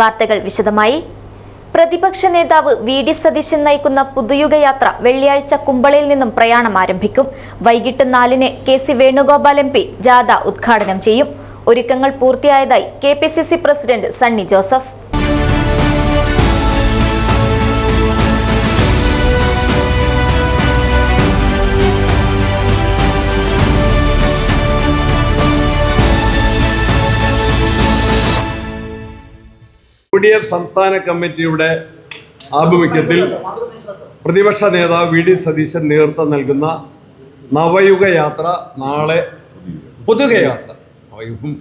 വാർത്തകൾ വിശദമായി. പ്രതിപക്ഷ നേതാവ് വി ഡി സതീശൻ നയിക്കുന്ന പുതുയുഗയാത്ര വെള്ളിയാഴ്ച കുമ്പളയിൽ നിന്നും പ്രയാണം ആരംഭിക്കും. വൈകിട്ട് നാലിന് K C Venugopal M P ജാഥ ഉദ്ഘാടനം ചെയ്യും. ഒരുക്കങ്ങൾ പൂർത്തിയായതായി K P C C president Sunny Joseph. D F സംസ്ഥാന കമ്മിറ്റിയുടെ ആഭിമുഖ്യത്തിൽ പ്രതിപക്ഷ നേതാവ് വി ഡി സതീശൻ നേതൃത്വം നൽകുന്ന നവയുഗ യാത്ര നാളെ പുതുക യാത്ര നവയുഗം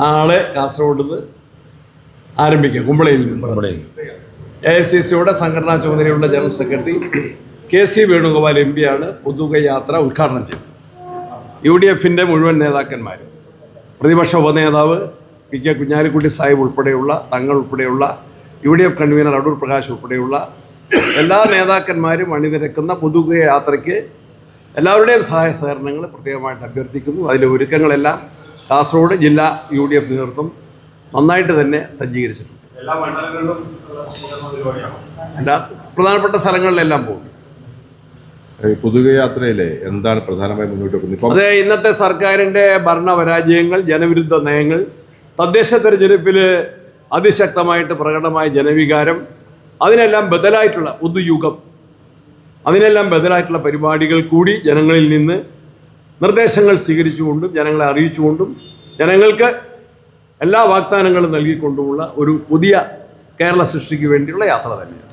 നാളെ കാസർഗോഡ് ആരംഭിക്കും. കുമ്പളയിൽ നിന്ന്. എ ഐ സി സിയുടെ സംഘടനാ ചുമതലയുള്ള general secretary K C Venugopal M പിയാണ് പുതുക യാത്ര ഉദ്ഘാടനം ചെയ്തത് യു ഡി എഫിന്റെ മുഴുവൻ നേതാക്കന്മാരും പ്രതിപക്ഷ ഉപനേതാവ് പി കെ കുഞ്ഞാലിക്കുട്ടി സാഹിബ് ഉൾപ്പെടെയുള്ള തങ്ങൾ ഉൾപ്പെടെയുള്ള U D F convenor Adoor Prakash ഉൾപ്പെടെയുള്ള എല്ലാ നേതാക്കന്മാരും അണിനിരക്കുന്ന പൊതുക യാത്രയ്ക്ക് എല്ലാവരുടെയും സഹായ സഹകരണങ്ങൾ പ്രത്യേകമായിട്ട് അഭ്യർത്ഥിക്കുന്നു. അതിലെ ഒരുക്കങ്ങളെല്ലാം കാസർഗോഡ് ജില്ലാ യു ഡി എഫ് നേതൃത്വം നന്നായിട്ട് തന്നെ സജ്ജീകരിച്ചിട്ടുണ്ട്. എല്ലാ പ്രധാനപ്പെട്ട സ്ഥലങ്ങളിലെല്ലാം പോകും. ഈ പുതുകയാത്രയിലെ എന്താണ് പ്രധാനമായി മുന്നോട്ട് വെക്കുന്നത്? അതെ ഇന്നത്തെ സർക്കാരിന്റെ ഭരണപരാജയങ്ങൾ ജനവിരുദ്ധ നയങ്ങൾ തദ്ദേശ തെരഞ്ഞെടുപ്പിൽ അതിശക്തമായിട്ട് പ്രകടമായ ജനവികാരം അതിനെല്ലാം ബദലായിട്ടുള്ള പുതുയുഗം അതിനെല്ലാം ബദലായിട്ടുള്ള പരിപാടികൾ കൂടി ജനങ്ങളിൽ നിന്ന് നിർദ്ദേശങ്ങൾ സ്വീകരിച്ചുകൊണ്ടും ജനങ്ങളെ അറിയിച്ചുകൊണ്ടും ജനങ്ങൾക്ക് എല്ലാ വാഗ്ദാനങ്ങളും നൽകിക്കൊണ്ടുമുള്ള ഒരു പുതിയ കേരള സൃഷ്ടിക്ക് വേണ്ടിയുള്ള യാത്ര തന്നെയാണ്.